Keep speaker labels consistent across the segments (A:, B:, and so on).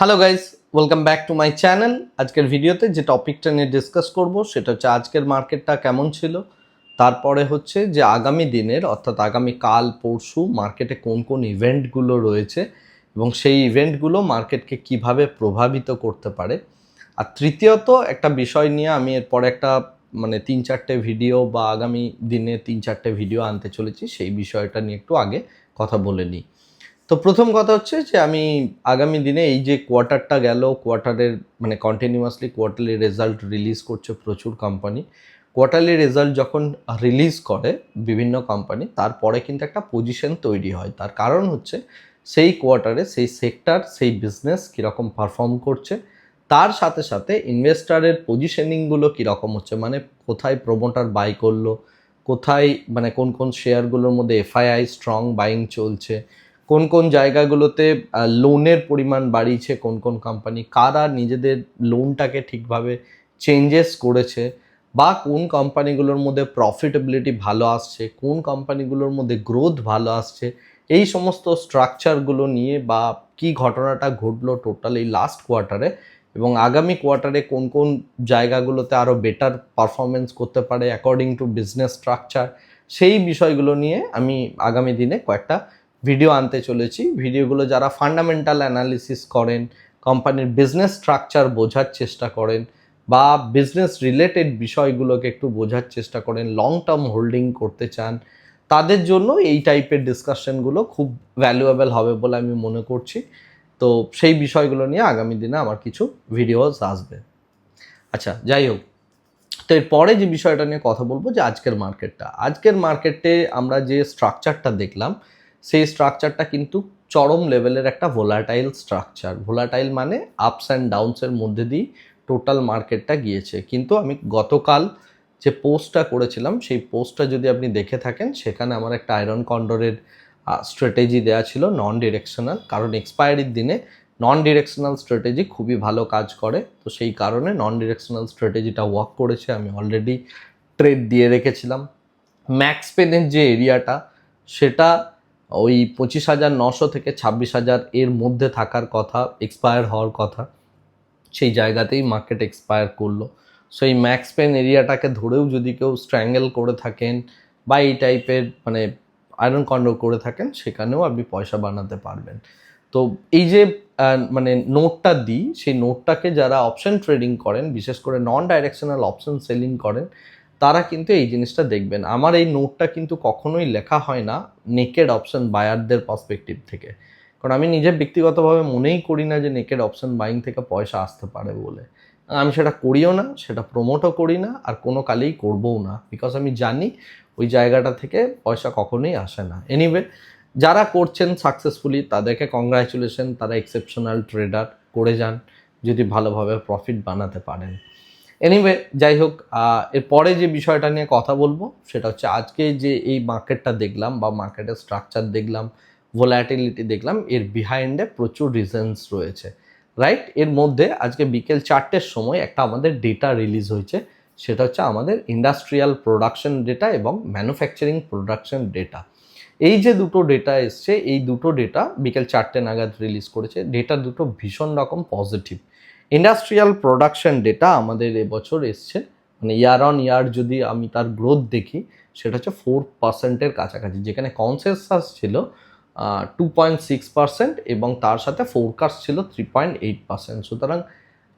A: Hello guys welcome back to my channel আজকের ভিডিওতে যে টপিকটা নিয়ে ডিসকাস করব, সেটা হচ্ছে আজকের মার্কেটটা কেমন ছিল, তারপরে হচ্ছে যে আগামী দিনের, অর্থাৎ আগামী কাল, পরশু মার্কেটে কোন কোন ইভেন্টগুলো রয়েছে এবং সেই ইভেন্টগুলো মার্কেটকে কীভাবে প্রভাবিত করতে পারে। আর তৃতীয়ত একটা বিষয় নিয়ে আমি এরপরে একটা মানে তিন চারটে ভিডিও বা আগামী দিনে তিন চারটে ভিডিও আনতে চলেছি, সেই বিষয়টা নিয়ে একটু আগে কথা বলে নিই। তো প্রথম কথা হচ্ছে যে আমি আগামী দিনে এই যে কোয়ার্টারটা গেল, কোয়ার্টারের মানে কন্টিনিউয়াসলি কোয়ার্টারলি রেজাল্ট রিলিজ করছে প্রচুর কোম্পানি কোয়ার্টারলি রেজাল্ট যখন রিলিজ করে বিভিন্ন কোম্পানি তারপরে কিন্তু একটা পজিশন তৈরি হয়। তার কারণ হচ্ছে সেই কোয়ার্টারে সেই সেক্টর সেই বিজনেস কীরকম পারফর্ম করছে। তার সাথে সাথে ইনভেস্টারের পজিশনিংগুলো কীরকম হচ্ছে? মানে কোথায় প্রোমোটার বাই করল? কোথায় মানে কোন কোন শেয়ারগুলোর মধ্যে এফআইআই স্ট্রং বাইং চলছে? কোন কোন জায়গাগুলোতে লোনের পরিমাণ বাড়িয়েছে, কোন কোন কোম্পানি কারা নিজেদের লোনটাকে ঠিকভাবে চেঞ্জেস করেছে, বা কোন কোম্পানিগুলোর মধ্যে প্রফিটেবিলিটি ভালো আসছে, কোন কোম্পানিগুলোর মধ্যে গ্রোথ ভালো আসছে, এই সমস্ত স্ট্রাকচারগুলো নিয়ে বা কি ঘটনাটা ঘটলো টোটাল এই লাস্ট কোয়ার্টারে এবং আগামী কোয়ার্টারে কোন কোন জায়গাগুলোতে আরও বেটার পারফরমেন্স করতে পারে অ্যাকর্ডিং টু বিজনেস স্ট্রাকচার সেই বিষয়গুলো নিয়ে আমি আগামী দিনে কয়েকটা ভিডিও আনতে চলেছি। ভিডিওগুলো যারা ফান্ডামেন্টাল অ্যানালিসিস করেন কোম্পানির বিজনেস স্ট্রাকচার বোঝার চেষ্টা করেন বা বিজনেস রিলেটেড বিষয়গুলোকে একটু বোঝার চেষ্টা করেন লং টার্ম হোল্ডিং করতে চান, তাদের জন্য এই টাইপের ডিসকাশনগুলো খুব ভ্যালুয়েবল হবে বলে আমি মনে করছি। তো সেই বিষয়গুলো নিয়ে আগামী দিনে আমার কিছু ভিডিওস আসবে। আচ্ছা যাই হোক। তো এরপরে যে বিষয়টা নিয়ে কথা বলব যে আজকের মার্কেটটা আজকের মার্কেটে আমরা যে স্ট্রাকচারটা দেখলাম সেই স্ট্রাকচারটা কিন্তু চরম লেভেলের একটা ভোলাটাইল স্ট্রাকচার ভোলাটাইল মানে আপস অ্যান্ড ডাউনসের মধ্যে দিয়ে টোটাল মার্কেটটা গিয়েছে। কিন্তু আমি গতকাল যে পোস্টটা করেছিলাম, সেই পোস্টটা যদি আপনি দেখে থাকেন, সেখানে আমার একটা আয়রন কন্ডোরের স্ট্র্যাটেজি দেওয়া ছিল নন ডিরেকশনাল কারণ এক্সপায়ারির দিনে নন ডিরেকশনাল স্ট্র্যাটেজি খুবই ভালো কাজ করে। তো সেই কারণে নন ডিরেকশনাল স্ট্র্যাটেজিটা ওয়ার্ক করেছে। আমি অলরেডি ট্রেড দিয়ে রেখেছিলাম। ম্যাক্স পেনের যে এরিয়াটা সেটা ওই পঁচিশ হাজার নশো থেকে ছাব্বিশ হাজার এর মধ্যে থাকার কথা এক্সপায়ার হওয়ার কথা, সেই জায়গাতেই মার্কেট এক্সপায়ার করল। সো এই ম্যাক্স পেন এরিয়াটাকে ধরেও যদি কেউ স্ট্র্যাঙ্গেল করে থাকেন বা এই টাইপের মানে আয়রন কন্ডোর করে থাকেন, সেখানেও আপনি পয়সা বানাতে পারবেন। তো এই যে মানে নোটটা দিই, সেই নোটটাকে যারা অপশন ট্রেডিং করেন, বিশেষ করে নন ডাইরেকশনাল অপশন সেলিং করেন তারা কিন্তু এই জিনিসটা দেখবেন। আমার এই নোটটা কিন্তু কখনোই লেখা হয় না নেকেড অপশন বায়ারদের পার্সপেক্টিভ থেকে। কারণ আমি নিজে ব্যক্তিগতভাবে মনেই করি না যে নেকেড অপশন বাইং থেকে পয়সা আসতে পারে বলে। আমি সেটা করিও না, সেটা প্রমোটও করি না, আর কোনো কালেই করবও না। বিকজ আমি জানি ওই জায়গাটা থেকে পয়সা কখনোই আসে না। এনিওয়ে যারা করছেন সাকসেসফুলি তাদেরকে কংগ্রাচুলেশন তারা এক্সেপশনাল ট্রেডার করে যান, যদি ভালোভাবে প্রফিট বানাতে পারেন। এনিওয়ে যাই হোক এরপরে যে বিষয়টা নিয়ে কথা বলব, সেটা হচ্ছে আজকে যে এই মার্কেটটা দেখলাম বা মার্কেটের স্ট্রাকচার দেখলাম ভোলাটিলিটি দেখলাম, এর বিহাইন্ডে প্রচুর রিজনস রয়েছে রাইট এর মধ্যে আজকে বিকেল চারটের সময় একটা আমাদের ডেটা রিলিজ হয়েছে, সেটা হচ্ছে আমাদের ইন্ডাস্ট্রিয়াল প্রোডাকশন ডেটা এবং ম্যানুফ্যাকচারিং প্রোডাকশন ডেটা এই যে দুটো ডেটা এসছে, এই দুটো ডেটা বিকেল চারটে নাগাদ রিলিজ করেছে ডেটা দুটো ভীষণ রকম পজিটিভ ইন্ডাস্ট্রিয়াল প্রোডাকশন ডেটা আমাদের এবছর এসছে। মানে ইয়ার অন ইয়ার যদি আমি তার গ্রোথ দেখি, সেটা হচ্ছে ফোর পার্সেন্টের কাছাকাছি। যেখানে কনসেনসাস ছিল টু পয়েন্ট সিক্স পার্সেন্ট এবং তার সাথে ফোরকাস্ট ছিল থ্রি পয়েন্ট এইট পার্সেন্ট সুতরাং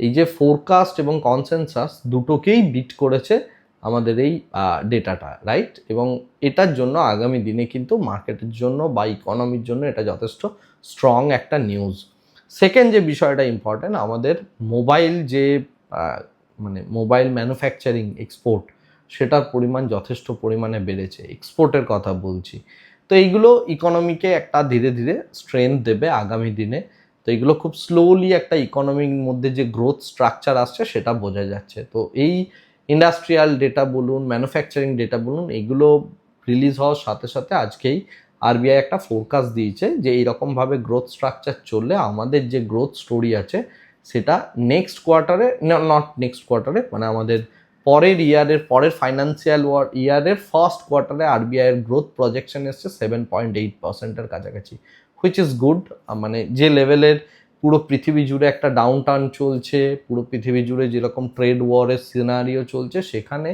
A: এই যে ফোরকাস্ট এবং কনসেনসাস দুটোকেই বিট করেছে আমাদের এই ডেটাটা রাইট এবং এটার জন্য আগামী দিনে কিন্তু মার্কেটের জন্য বা ইকোনমির জন্য এটা যথেষ্ট স্ট্রং একটা নিউজ সেকেন্ড যে বিষয়টা ইম্পর্ট্যান্ট আমাদের মোবাইল যে মানে মোবাইল ম্যানুফ্যাকচারিং এক্সপোর্ট সেটার পরিমাণ যথেষ্ট পরিমাণে বেড়েছে। এক্সপোর্টের কথা বলছি। তো এইগুলো ইকোনমিকে একটা ধীরে ধীরে স্ট্রেংথ দেবে আগামী দিনে। তো এগুলো খুব স্লোলি একটা ইকোনমির মধ্যে যে গ্রোথ স্ট্রাকচার আসছে, সেটা বোঝা যাচ্ছে। তো এই ইন্ডাস্ট্রিয়াল ডেটা বলুন ম্যানুফ্যাকচারিং ডেটা বলুন এগুলো রিলিজ হওয়ার সাথে সাথে আজকেই আরবিআই একটা ফোরকাস্ট দিয়েছে যে এইরকমভাবে গ্রোথ স্ট্রাকচার চললে আমাদের যে গ্রোথ স্টোরি আছে, সেটা নেক্সট কোয়ার্টারে নট নেক্সট কোয়ার্টারে মানে আমাদের পরের ইয়ারের পরের ফাইন্যান্সিয়াল ইয়ারের ফার্স্ট কোয়ার্টারে আরবিআইয়ের গ্রোথ প্রজেকশন এসছে সেভেন পয়েন্ট এইট পার্সেন্টের কাছাকাছি হুইচ ইজ গুড মানে যে লেভেলের পুরো পৃথিবী জুড়ে একটা ডাউন টার্ন চলছে, পুরো পৃথিবী জুড়ে যেরকম ট্রেড ওয়ারের সিনারিও চলছে, সেখানে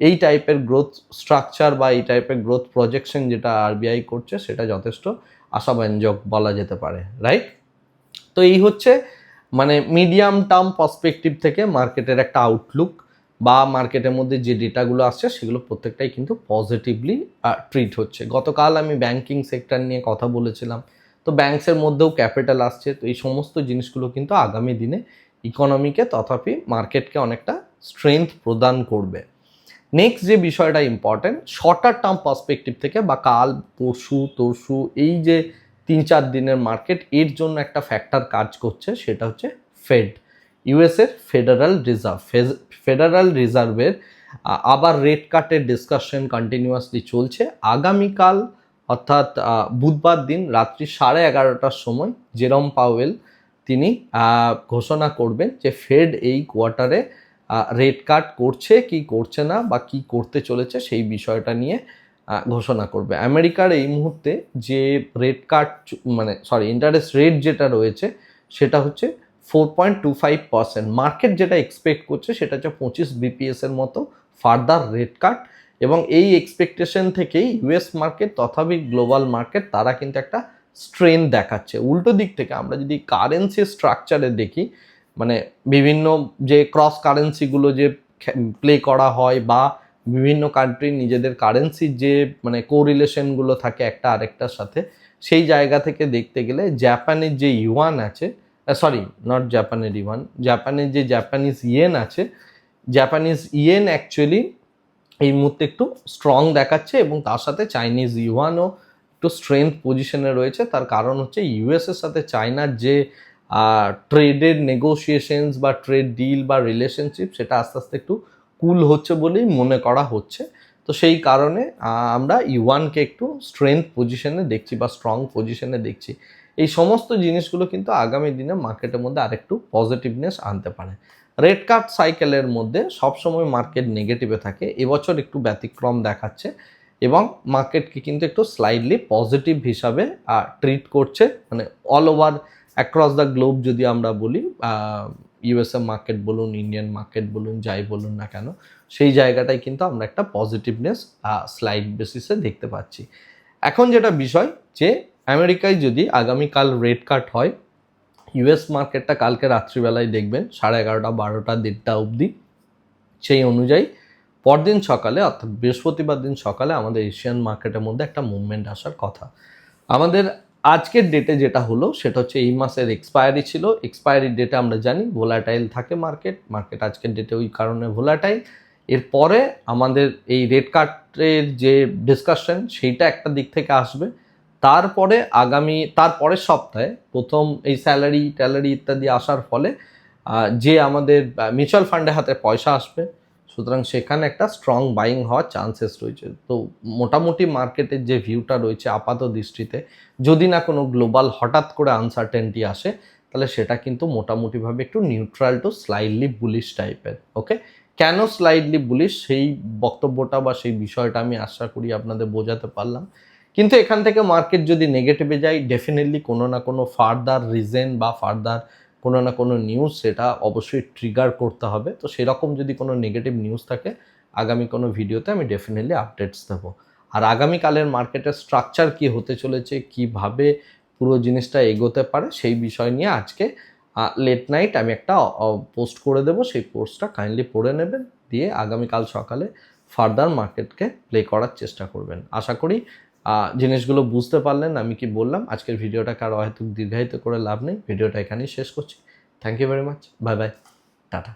A: এই টাইপের গ্রোথ স্ট্রাকচার বা এই টাইপের গ্রোথ প্রজেকশন যেটা আরবিআই করছে, সেটা যথেষ্ট আশাব্যঞ্জক বলা যেতে পারে রাইট তো এই হচ্ছে মানে মিডিয়াম টার্ম পার্সপেক্টিভ থেকে মার্কেটের একটা আউটলুক বা মার্কেটের মধ্যে যে ডেটাগুলো আসছে, সেগুলো প্রত্যেকটাই কিন্তু পজিটিভলি ট্রিট হচ্ছে। গতকাল আমি ব্যাংকিং সেক্টর নিয়ে কথা বলেছিলাম। তো ব্যাংকসের মধ্যেও ক্যাপিটাল আসছে। তো এই সমস্ত জিনিসগুলো কিন্তু আগামী দিনে ইকোনমিকে তথাপি মার্কেটকে অনেকটা স্ট্রেংথ প্রদান করবে। নেক্সট যে বিষয়টা ইম্পর্টেন্ট শর্টার টার্ম পার্সপেক্টিভ থেকে বা কাল, পরশু, তরশু, এই যে তিন চার দিনের মার্কেট এর জন্য একটা ফ্যাক্টর কাজ করছে, সেটা হচ্ছে ফেড ইউএসের ফেডারাল রিজার্ভ ফেডারাল রিজার্ভের আবার রেট কাটের ডিসকাশন কন্টিনিউয়াসলি চলছে। আগামীকাল, অর্থাৎ বুধবার দিন রাত্রি সাড়ে এগারোটার সময় জেরম পাওয়েল তিনি ঘোষণা করবেন যে ফেড এই কোয়ার্টারে রেট কাট করছে, কি করছে না বা কি করতে চলেছে সেই বিষয়টা নিয়ে ঘোষণা করবে। আমেরিকার এই মুহূর্তে যে রেট কাট মানে সরি ইন্টারেস্ট রেট যেটা রয়েছে, সেটা হচ্ছে four point two five percent market যেটা এক্সপেক্ট করছে, সেটা হচ্ছে পঁচিশ বিপিএস এর মতো ফার্দার রেট কাট এবং এই এক্সপেকটেশন থেকেই ইউএস মার্কেট তথাপি গ্লোবাল মার্কেট তারা কিন্তু একটা স্ট্রেন দেখাচ্ছে। উল্টো দিক থেকে আমরা যদি কারেন্সি স্ট্রাকচারে দেখি মানে বিভিন্ন যে ক্রস কারেন্সিগুলো যে প্লে করা হয় বা বিভিন্ন কান্ট্রির নিজেদের কারেন্সির যে মানে কোরিলেশনগুলো থাকে একটা আরেকটার সাথে, সেই জায়গা থেকে দেখতে গেলে জাপানের যে ইউয়ান আছে সরি নট জাপানের ইউয়ান জাপানের যে জাপানিজ ইয়েন আছে জাপানিজ ইয়েন অ্যাকচুয়ালি এই মুহূর্তে একটু স্ট্রং দেখাচ্ছে এবং তার সাথে চাইনিজ ইউয়ানও একটু স্ট্রেংথ পজিশনে রয়েছে। তার কারণ হচ্ছে ইউএসের সাথে চায়নার যে ট্রেডের নেগোসিয়েশনস বা ট্রেড ডিল বা রিলেশনশিপ সেটা আস্তে আস্তে একটু কুল হচ্ছে বলেই মনে করা হচ্ছে। তো সেই কারণে আমরা ইউয়ানকে একটু স্ট্রেংথ পজিশনে দেখছি বা স্ট্রং পজিশনে দেখছি। এই সমস্ত জিনিসগুলো কিন্তু আগামী দিনে মার্কেটের মধ্যে আরেকটু পজিটিভনেস আনতে পারে। রেড কার্ড সাইকেলের মধ্যে সবসময় মার্কেট নেগেটিভে থাকে। এবছর একটু ব্যতিক্রম দেখাচ্ছে এবং মার্কেটকে কিন্তু একটু স্লাইডলি পজিটিভ হিসাবে ট্রিট করছে। মানে all over across the globe যদি আমরা বলি ইউএসএ মার্কেট বলুন ইন্ডিয়ান মার্কেট বলুন, যাই বলুন না কেন, সেই জায়গাটায় কিন্তু আমরা একটা পজিটিভনেস স্লাইড বেসিসে দেখতে পাচ্ছি। এখন যেটা বিষয় যে, আমেরিকায় যদি আগামীকাল রেড কাট হয় ইউএস মার্কেটটা কালকে রাত্রিবেলায় দেখবেন, সাড়ে এগারোটা, বারোটা, দেড়টা অবধি। সেই অনুযায়ী পরদিন সকালে, অর্থাৎ বৃহস্পতিবার দিন সকালে আমাদের এশিয়ান মার্কেটের মধ্যে একটা মুভমেন্ট আসার কথা। আমাদের আজকের ডেটে যেটা হলো, সেটা হচ্ছে এই মাসের এক্সপায়ারি ছিল। এক্সপায়ারি ডেটে আমরা জানি ভোলাটাইল থাকে মার্কেট মার্কেট আজকের ডেটে ওই কারণে ভোলাটাইল এরপরে আমাদের এই রেড কার্ডের যে ডিসকাশন সেইটা একটা দিক থেকে আসবে। তারপরে আগামী, তারপরের সপ্তাহে প্রথম এই স্যালারি ট্যালারি ইত্যাদি আসার ফলে যে আমাদের মিউচুয়াল ফান্ডের হাতে পয়সা আসবে সুতরাং সেখানে একটা স্ট্রং বাইং হওয়ার চান্সেস রয়েছে। তো মোটামুটি মার্কেটের যে ভিউটা রয়েছে আপাত দৃষ্টিতে, যদি না কোনো গ্লোবাল হঠাৎ করে আনসার্টেনটি আসে, তাহলে সেটা কিন্তু মোটামুটিভাবে একটু নিউট্রাল টু স্লাইডলি বুলিশ টাইপের ওকে কেন স্লাইডলি বুলিশ সেই বক্তব্যটা বা সেই বিষয়টা আমি আশা করি আপনাদের বোঝাতে পারলাম। কিন্তু এখান থেকে মার্কেট যদি নেগেটিভে যায় ডেফিনেটলি কোনো না কোনো ফার্দার রিজেন বা ফার্দার কোনো না কোনো নিউজ সেটা অবশ্যই ট্রিগার করতে হবে। তো সেরকম যদি কোনো নেগেটিভ নিউজ থাকে, আগামী কোনো ভিডিওতে আমি ডেফিনেটলি আপডেটস দেবো। আর আগামীকালের মার্কেটের স্ট্রাকচার কি হতে চলেছে, কীভাবে পুরো জিনিসটা এগোতে পারে, সেই বিষয় নিয়ে আজকে লেট নাইট আমি একটা পোস্ট করে দেবো। সেই পোস্টটা কাইন্ডলি পড়ে নেবেন, দিয়ে আগামীকাল সকালে ফার্দার মার্কেটকে প্লে করার চেষ্টা করবেন। আশা করি জিনিসগুলো বুঝতে পারলেন, আমি কি বললাম, আজকের ভিডিওটা কারও হয়তো দীর্ঘায়িত করে লাভ নেই, ভিডিওটা এখানেই শেষ করছি। Thank you very much bye bye tata.